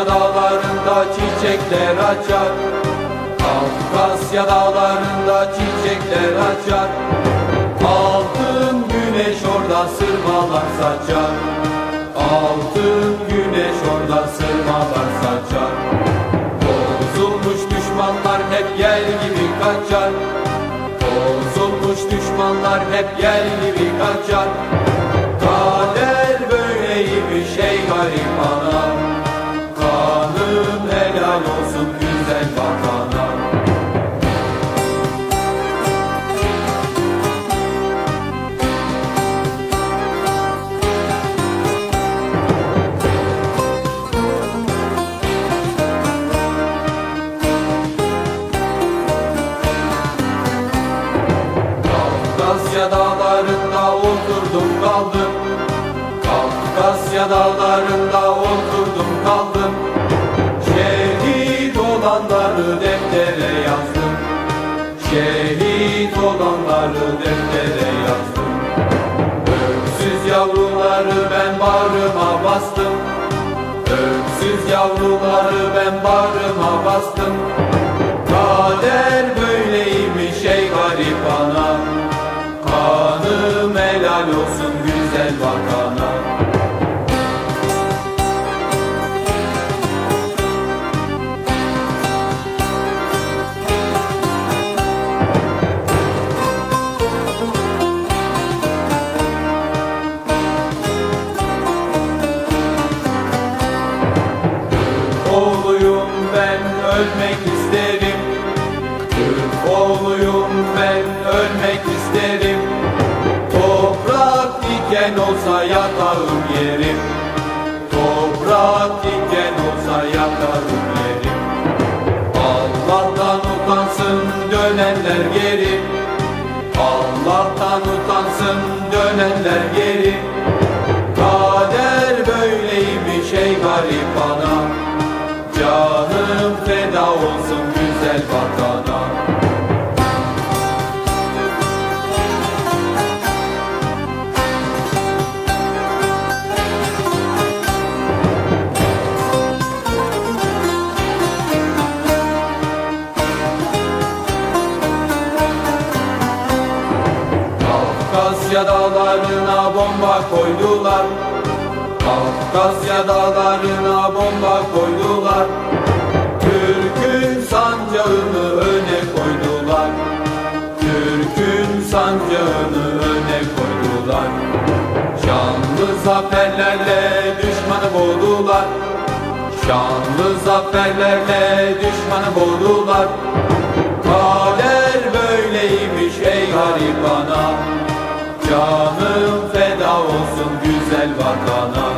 Kafkasya dağlarında çiçekler açar. Kafkasya dağlarında çiçekler açar. Altın güneş orada sırmalar saçar. Altın güneş orada sırmalar saçar. Bozulmuş düşmanlar hep yer gibi kaçar. Bozulmuş düşmanlar hep yer gibi kaçar. Kader böyleymiş ey garip anam oturdum kaldım. Kafkasya dağlarında oturdum kaldım. Şehit olanları deftere yazdım. Şehit olanları deftere yazdım. Öksüz yavruları ben bağrıma bastım. Öksüz yavruları ben bağrıma bastım ölmek isterim. Türk oğluyum ben ölmek isterim. Toprak diken olsa yatağım yerim. Toprak diken olsa yatağım yerim. Allah'tan utansın dönenler geri. Allah'tan utansın dönenler geri olsun güzel vatana. Kafkasya dağlarına bomba koydular. Kafkasya dağlarına bomba koydular sancağını öne koydular. Türk'ün sancağını öne koydular. Şanlı zaferlerle düşmanı boğdular. Şanlı zaferlerle düşmanı boğdular. Kader böyleymiş ey garip ana. Canım feda olsun güzel vatana